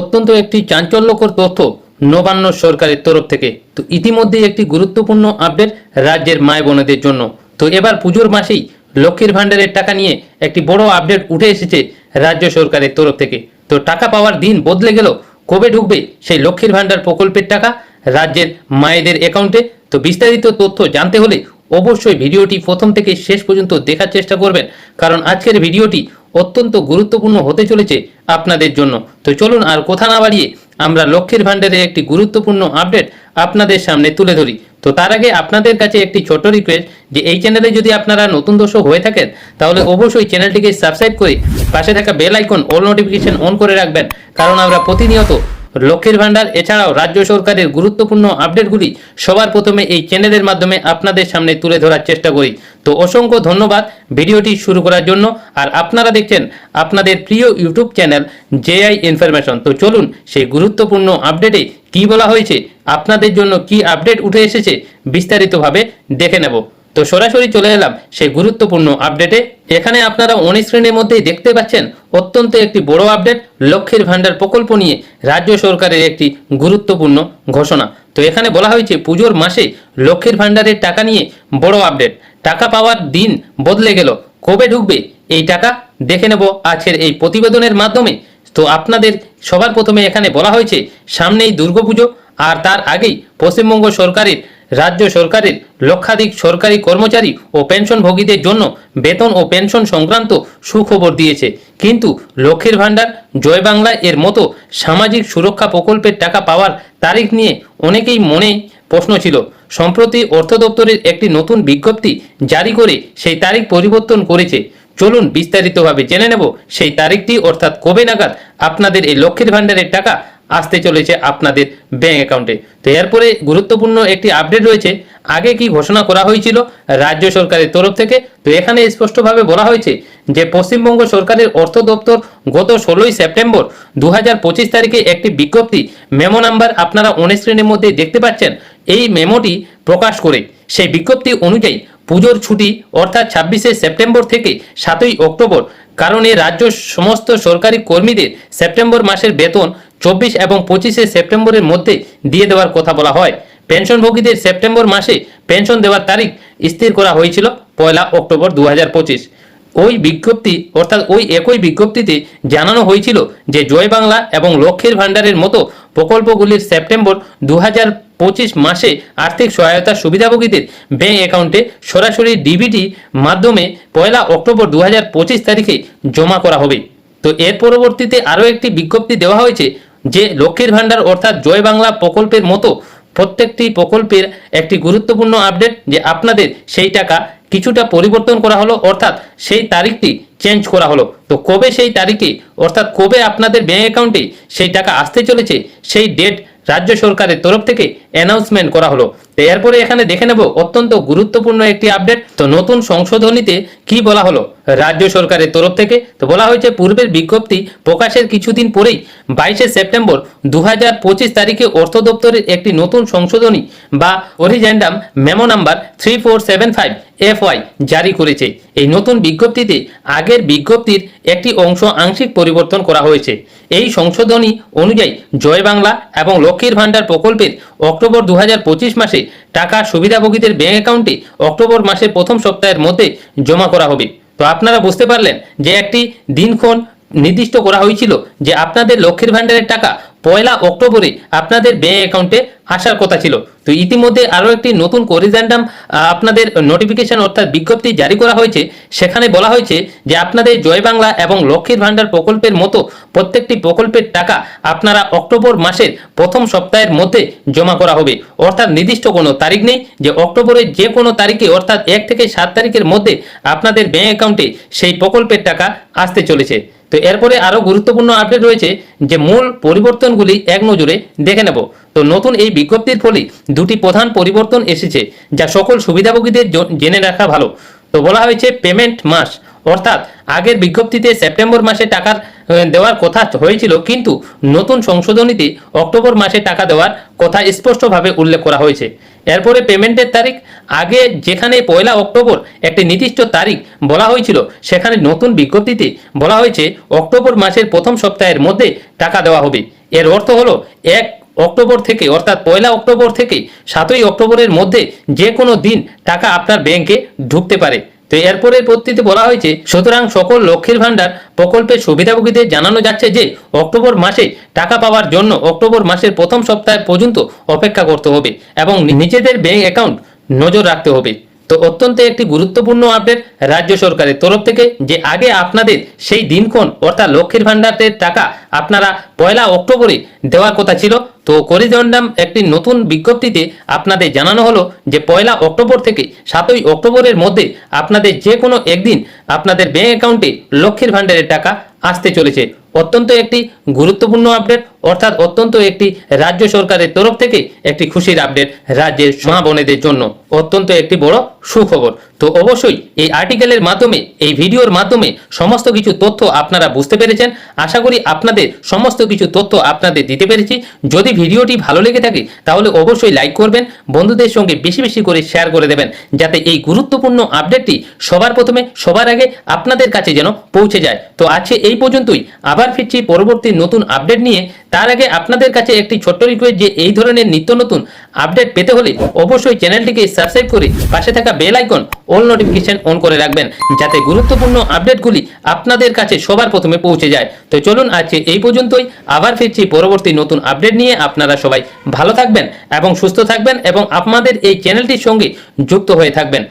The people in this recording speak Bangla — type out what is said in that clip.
অত্যন্ত একটি চাঞ্চল্যকর তথ্য নবান্ন সরকারের তরফ থেকে। তো ইতিমধ্যেই একটি গুরুত্বপূর্ণ আপডেট রাজ্যের মায় বোনেদের জন্য। তো এবার পুজোর মাসেই লক্ষ্মীর ভাণ্ডারের টাকা নিয়ে একটি বড় আপডেট উঠে এসেছে রাজ্য সরকারের তরফ থেকে। তো টাকা পাওয়ার দিন বদলে গেল, কবে ঢুকবে সেই লক্ষ্মীর ভাণ্ডার প্রকল্পের টাকা রাজ্যের মায়েদের অ্যাকাউন্টে তো বিস্তারিত তথ্য জানতে হলে অবশ্যই ভিডিওটি প্রথম থেকে শেষ পর্যন্ত দেখার চেষ্টা করবেন। কারণ আজকের ভিডিওটি অত্যন্ত গুরুত্বপূর্ণ হতে চলেছে আপনাদের জন্য। তো চলুন আর কথা না বাড়িয়ে আমরা লক্ষ্মীর ভাণ্ডারের একটি গুরুত্বপূর্ণ আপডেট আপনাদের সামনে তুলে ধরি। তো তার আগে আপনাদের কাছে একটি ছোট রিকোয়েস্ট যে এই চ্যানেলে যদি আপনারা নতুন দর্শক হয়ে থাকেন, তাহলে অবশ্যই চ্যানেলটিকে সাবস্ক্রাইব করে পাশে থাকা bell icon all notification on করে রাখবেন। কারণ আমরা প্রতিনিয়ত লক্ষ্মীর ভাণ্ডার, এছাড়াও রাজ্য সরকারের গুরুত্বপূর্ণ আপডেটগুলি সবার প্রথমে এই চ্যানেলের মাধ্যমে আপনাদের সামনে তুলে ধরার চেষ্টা করি। তো অসংখ্য ধন্যবাদ ভিডিওটি শুরু করার জন্য, আর আপনারা দেখছেন আপনাদের প্রিয় ইউটিউব চ্যানেল জেআই ইনফরমেশন। তো চলুন সেই গুরুত্বপূর্ণ আপডেটে কি বলা হয়েছে, আপনাদের জন্য কি আপডেট উঠে এসেছে বিস্তারিতভাবে দেখে নেব। তো সরাসরি চলে এলাম সেই গুরুত্বপূর্ণ আপডেটে এখানে আপনারা অন স্ক্রিনের মধ্যেই দেখতে পাচ্ছেন অত্যন্ত একটি বড় আপডেট লক্ষ্মীর ভাণ্ডার প্রকল্প নিয়ে রাজ্য সরকারের একটি গুরুত্বপূর্ণ ঘোষণা। তো এখানে বলা হয়েছে, পুজোর মাসে লক্ষ্মীর ভাণ্ডারের টাকা নিয়ে বড় আপডেট টাকা পাওয়ার দিন বদলে গেল। কবে ঢুকবে? এই টাকা দেখে নেব আজকের এই প্রতিবেদনের মাধ্যমে। তো আপনাদের সবার প্রথমে এখানে বলা হয়েছে, সামনেই দুর্গাপুজো আর তার আগেই পশ্চিমবঙ্গ সরকারের রাজ্য সরকারের লক্ষাধিক সরকারি কর্মচারী ও পেনশনভোগীদের জন্য বেতন ও পেনশন সংক্রান্ত সুখবর দিয়েছে। কিন্তু লক্ষ্মীর ভাণ্ডার, জয় বাংলা এর মতো সামাজিক সুরক্ষা প্রকল্পের টাকা পাওয়ার তারিখ নিয়ে অনেকেই মনে প্রশ্ন ছিল। সম্প্রতি অর্থ দপ্তরের একটি নতুন বিজ্ঞপ্তি জারি করে সেই তারিখ পরিবর্তন করেছে। চলুন বিস্তারিতভাবে জেনে নেব সেই তারিখটি, অর্থাৎ কবে নাগাদ আপনাদের এই লক্ষ্মীর ভাণ্ডারের টাকা আসতে চলেছে আপনাদের ব্যাংক অ্যাকাউন্টে তো এরপরে গুরুত্বপূর্ণ একটি আপডেট রয়েছে। আগে কি ঘোষণা করা হয়েছিল রাজ্য সরকারের তরফ থেকে? তো এখানে স্পষ্টভাবে বলা হয়েছে যে, পশ্চিমবঙ্গ সরকারের অর্থ দপ্তর গত ষোলোই সেপ্টেম্বর দু হাজার পঁচিশ তারিখে একটি বিজ্ঞপ্তি মেমো নাম্বার আপনারা অন স্ক্রিনের মধ্যে দেখতে পাচ্ছেন। এই মেমোটি প্রকাশ করে সেই বিজ্ঞপ্তি অনুযায়ী পুজোর ছুটি অর্থাৎ ছাব্বিশে সেপ্টেম্বর থেকে সাতই অক্টোবর, কারণে রাজ্য সমস্ত সরকারি কর্মীদের সেপ্টেম্বর মাসের বেতন চব্বিশ এবং পঁচিশে সেপ্টেম্বরের মধ্যে দিয়ে দেওয়ার কথা বলা হয়। পেনশনভোগীদের সেপ্টেম্বর মাসে পেনশন দেওয়ার তারিখ স্থির করা হয়েছিল পয়লা অক্টোবর দু হাজার পঁচিশ। ওই বিজ্ঞপ্তি, অর্থাৎ ওই একই বিজ্ঞপ্তিতে জানানো হয়েছিল যে জয় বাংলা এবং লক্ষ্মীর ভাণ্ডারের মতো প্রকল্পগুলির সেপ্টেম্বর দু পঁচিশ মাসে আর্থিক সহায়তা সুবিধাভোগীদের ব্যাঙ্ক অ্যাকাউন্টে সরাসরি ডিবিটি মাধ্যমে পয়লা অক্টোবর দু হাজার পঁচিশ তারিখে জমা করা হবে। তো এর পরবর্তীতে আরও একটি বিজ্ঞপ্তি দেওয়া হয়েছে যে লক্ষ্মীর ভাণ্ডার অর্থাৎ জয় বাংলা প্রকল্পের মতো প্রত্যেকটি প্রকল্পের একটি গুরুত্বপূর্ণ আপডেট যে আপনাদের সেই টাকা কিছুটা পরিবর্তন করা হলো, অর্থাৎ সেই তারিখটি চেঞ্জ করা হলো। তো কবে সেই তারিখে, অর্থাৎ কবে আপনাদের ব্যাঙ্ক অ্যাকাউন্টে সেই টাকা আসতে চলেছে, সেই ডেট রাজ্য সরকারের তরফ থেকে অ্যানাউন্সমেন্ট করা হলো। এরপরে এখানে দেখে নেব অত্যন্ত গুরুত্বপূর্ণ একটি আপডেট তো নতুন সংশোধনীতে কি বলা হলো? রাজ্য সরকারের তরফ থেকে তো বলা হয়েছে, পূর্বের বিজ্ঞপ্তি প্রকাশের কিছুদিন পরেই বাইশে সেপ্টেম্বর দু হাজার পঁচিশ তারিখে অর্থ দপ্তরের একটি নতুন সংশোধনী বা corrigendum memo number three four seven five F Y জারি করেছে। এই নতুন বিজ্ঞপ্তিতে আগের বিজ্ঞপ্তির একটি অংশ আংশিক পরিবর্তন করা হয়েছে। এই সংশোধনী অনুযায়ী জয় বাংলা এবং লক্ষ্মীর ভাণ্ডার প্রকল্পের অক্টোবর দু হাজার পঁচিশ মাসে টাকা সুবিধাভোগীদের ব্যাঙ্ক অ্যাকাউন্টে অক্টোবর মাসের প্রথম সপ্তাহের মধ্যে জমা করা হবে। তো আপনারা বুঝতে পারলেন যে একটি দিনক্ষণ নির্দিষ্ট করা হয়েছিল যে আপনাদের লক্ষ্মীর ভাণ্ডারের টাকা পয়লা অক্টোবরে আপনাদের ব্যাঙ্ক অ্যাকাউন্টে আসার কথা ছিল। তো ইতিমধ্যে আরও একটি নতুন করিজেন্ডাম আপনাদের নোটিফিকেশন অর্থাৎ বিজ্ঞপ্তি জারি করা হয়েছে। সেখানে বলা হয়েছে যে আপনাদের জয় বাংলা এবং লক্ষ্মীর ভাণ্ডার প্রকল্পের মতো প্রত্যেকটি প্রকল্পের টাকা আপনারা অক্টোবর মাসের প্রথম সপ্তাহের মধ্যে জমা করা হবে। অর্থাৎ নির্দিষ্ট কোনো তারিখ নেই যে অক্টোবরের যে কোনো তারিখে, অর্থাৎ এক থেকে সাত তারিখের মধ্যে আপনাদের ব্যাঙ্ক অ্যাকাউন্টে সেই প্রকল্পের টাকা আসতে চলেছে। তো এরপরে আরও গুরুত্বপূর্ণ আপডেট রয়েছে যে মূল পরিবর্তনগুলি এক নজরে দেখে নেব। তো নতুন এই বিজ্ঞপ্তির ফলে দুটি প্রধান পরিবর্তন এসেছে যা সকল সুবিধাভোগীদের জেনে রাখা ভালো। তো বলা হয়েছে পেমেন্ট মাস, অর্থাৎ আগের বিজ্ঞপ্তিতে সেপ্টেম্বর মাসে টাকার দেওয়ার কথা হয়েছিল, কিন্তু নতুন সংশোধনীতে অক্টোবর মাসে টাকা দেওয়ার কথা স্পষ্টভাবে উল্লেখ করা হয়েছে। এরপরে পেমেন্টের তারিখ, আগে যেখানে পয়লা অক্টোবর একটি নির্দিষ্ট তারিখ বলা হয়েছিল, সেখানে নতুন বিজ্ঞপ্তিতে বলা হয়েছে অক্টোবর মাসের প্রথম সপ্তাহের মধ্যে টাকা দেওয়া হবে। এর অর্থ হলো, এক অক্টোবর থেকে, অর্থাৎ পয়লা অক্টোবর থেকে সাতই অক্টোবরের মধ্যে যে কোনো দিন টাকা আপনার ব্যাংকে ঢুকতে পারে। তো এরপরে পদ্ধতিতে বলা হয়েছে, সুতরাং সকল লক্ষ্মীর ভাণ্ডার প্রকল্পের সুবিধাভোগীদের জানানো যাচ্ছে যে, অক্টোবর মাসে টাকা পাওয়ার জন্য অক্টোবর মাসের প্রথম সপ্তাহ পর্যন্ত অপেক্ষা করতে হবে এবং নিজেদের ব্যাঙ্ক অ্যাকাউন্ট নজর রাখতে হবে। তো অত্যন্ত একটি গুরুত্বপূর্ণ আপডেট রাজ্য সরকারের তরফ থেকে যে আগে আপনাদের সেই দিনক্ষণ অর্থাৎ লক্ষ্মীর ভান্ডারের টাকা আপনারা পয়লা অক্টোবরে দেওয়ার কথা ছিল, তো করিডন্ডাম একটি নতুন বিজ্ঞপ্তিতে আপনাদের জানানো হলো যে পয়লা অক্টোবর থেকে সাতই অক্টোবরের মধ্যে আপনাদের যে কোনো একদিন আপনাদের ব্যাঙ্ক অ্যাকাউন্টে লক্ষ্মীর ভান্ডারের টাকা আসতে চলেছে। অত্যন্ত একটি গুরুত্বপূর্ণ আপডেট অর্থাৎ অত্যন্ত একটি রাজ্য সরকারের তরফ থেকে একটি খুশির আপডেট রাজ্যের মা জন্য। অত্যন্ত একটি বড় সুখবর। তো অবশ্যই এই আর্টিকেলের মাধ্যমে, এই ভিডিওর মাধ্যমে সমস্ত কিছু তথ্য আপনারা বুঝতে পেরেছেন। আশা করি আপনাদের সমস্ত কিছু তথ্য আপনাদের দিতে পেরেছি। যদি ভিডিওটি ভালো লেগে থাকে, তাহলে অবশ্যই লাইক করবেন, বন্ধুদের সঙ্গে বেশি বেশি করে শেয়ার করে দেবেন, যাতে এই গুরুত্বপূর্ণ আপডেটটি সবার প্রথমে, সবার আগে আপনাদের কাছে যেন পৌঁছে যায়। তো আছে এই পর্যন্তই আবার ফিরছি পরবর্তী নতুন আপডেট নিয়ে। তার আগে আপনাদের কাছে একটি ছোট্ট রিকোয়েস্ট যে এই ধরনের নিত্য নতুন আপডেট পেতে হলে অবশ্যই চ্যানেলটিকে সাবস্ক্রাইব করে পাশে থাকা bell icon all notification on করে রাখবেন, যাতে গুরুত্বপূর্ণ আপডেটগুলি আপনাদের কাছে সবার প্রথমে পৌঁছে যায়। তো চলুন আজকে এই পর্যন্তই, আবার ফিরছি পরবর্তী নতুন আপডেট নিয়ে। আপনারা সবাই ভালো থাকবেন এবং সুস্থ থাকবেন এবং আপনাদের এই চ্যানেলটির সঙ্গে যুক্ত হয়ে থাকবেন।